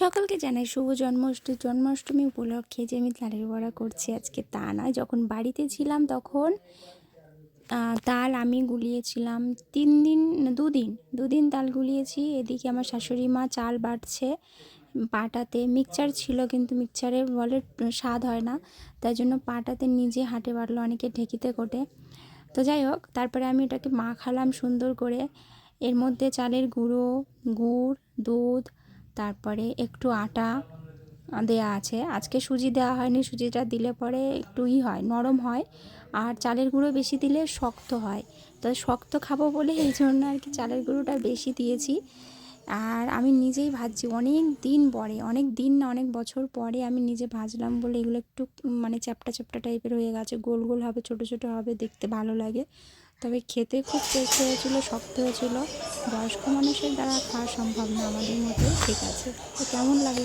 সকলকে জানাই শুভ জন্মাষ্টমী জন্মাষ্টমী উপলক্ষে যে আমি তালের বড়া করছি আজকে তা নয়। যখন বাড়িতে ছিলাম তখন তাল আমি গুলিয়েছিলাম তিন দিন, দুদিন দুদিন তাল গুলিয়েছি। এদিকে আমার শাশুড়ি মা চাল বাটছে পাটাতে। মিক্সচার ছিল কিন্তু মিক্সচারে বলে স্বাদ হয় না, তাই জন্য পাটাতে নিজে হাটে বাটলো অনেকে ঢেকিতে কোটে। তো যাই হোক, তারপরে আমি এটাকে মাখালাম সুন্দর করে। এর মধ্যে চালের গুঁড়ো, গুড়, দুধ তারপরে একটু আটা দেয়া আছে। আজকে সুজি দেওয়া হয়নি, সুজিটা দিলে পরে একটু ই হয়, নরম হয়। আর চালের গুঁড়ো বেশি দিলে শক্ত হয়। তো শক্ত খাব বলে এই জন্য আর কি চালের গুঁড়োটা বেশি দিয়েছি। আর আমি নিজেই ভাজছি, অনেক দিন পরে, অনেক দিন না, অনেক বছর পরে আমি নিজে ভাজলাম বলে এগুলো একটু মানে চ্যাপটা চ্যাপটা টাইপের হয়ে গেছে। গোল গোল হবে, ছোট ছোট হবে, দেখতে ভালো লাগে। তবে খেতে খুব টেস্ট হয়েছিল, শক্ত হয়েছিল। বয়স্ক মানুষের দ্বারা খাওয়া সম্ভব না আমাদের মতো, ঠিক আছে। তো কেমন লাগল?